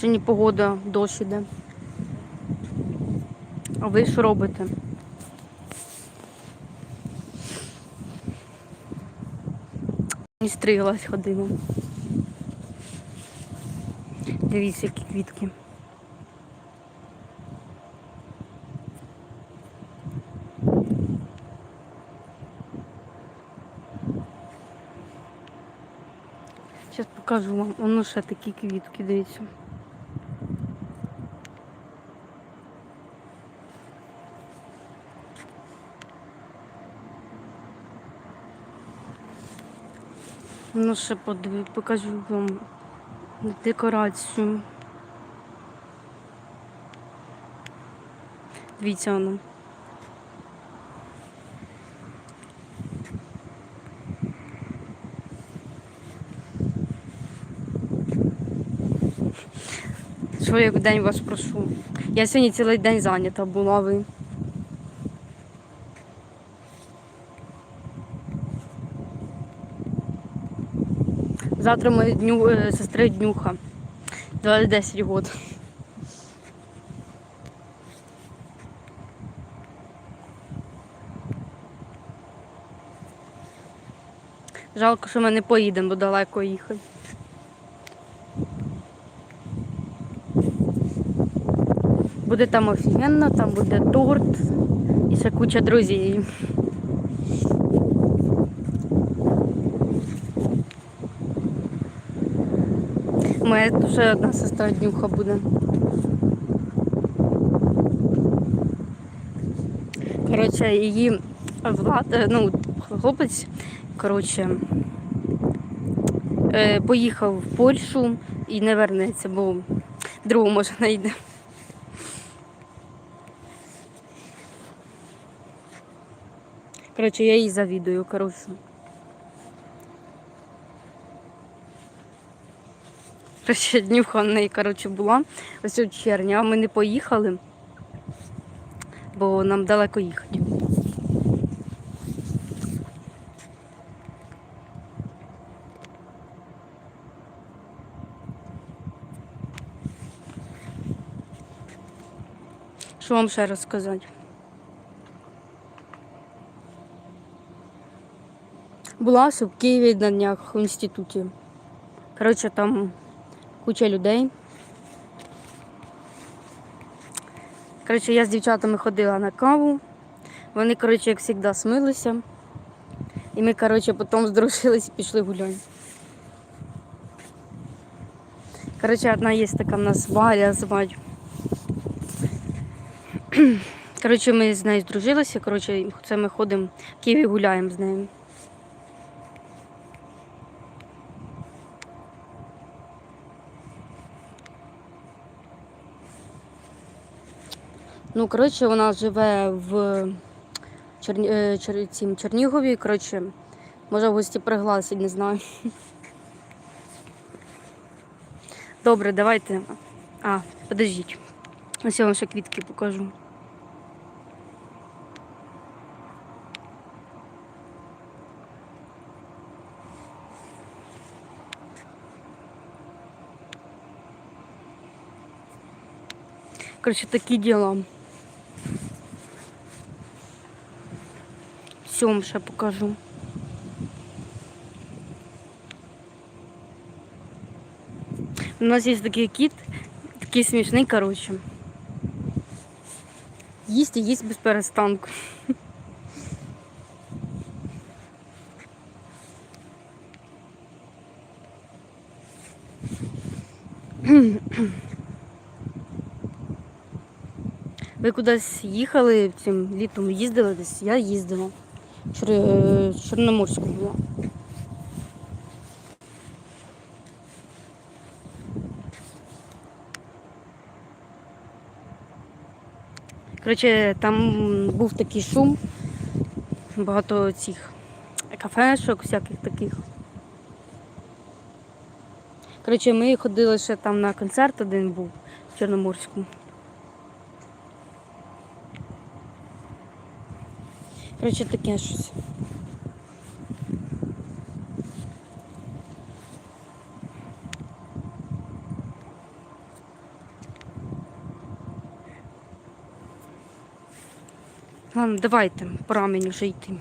Сьогодні погода дощ іде. А ви що робите? Не стриглась ходила. Дивіться, які квітки. Зараз покажу вам. Воно ще такі квітки, дивіться. Ну, ще подиві, покажу вам декорацію. Дивіться воно. Що я день вас прошу? Я сьогодні цілий день зайнята була ви. Завтра моє дню е, сестри днюха. 10 років. Жалко, що ми не поїдемо, бо далеко їхати. Буде там офігенно, там буде торт і ще куча друзів. Моя ще одна сестра днюха буде. Коротше, її влад, е, ну, хлопець, коротше, е, поїхав в Польщу і не вернеться, бо другу може знайде. Коротше, я їй завідую, коротше. Коротше, днюха в неї, коротше, була ось у червні, а ми не поїхали, бо нам далеко їхати. Що вам ще розказати? Була в Києві на днях в інституті. Коротше, там куча людей. Коротше, я з дівчатами ходила на каву. Вони, коротше, як завжди, смилися. І ми, коротше, потім здружились і пішли гуляти. Коротше, одна є така в нас Валя звать. Коротше, ми з нею здружилися. Коротше, це ми ходимо в Києві гуляємо з нею. Ну, коротше, вона живе в Черні... е, Чер... цім Чернігові. Коротше, може в гості пригласить, не знаю. Добре, давайте. А, подождіть. Ось я вам ще квітки покажу. Коротше, такі діла. Все ще покажу. У нас є такий кіт, такий смішний, коротше. Їсть і їсть без перестанку. Ви кудись їхали цим літом, їздили десь? Я їздила. Е, Чорноморську була. Коротше, там був такий шум, багато цих кафешок, всяких таких. Коротше, ми ходили ще там на концерт один був в Чорноморську. Коротше, таке щось. Ладно, давайте пора мені вже йти.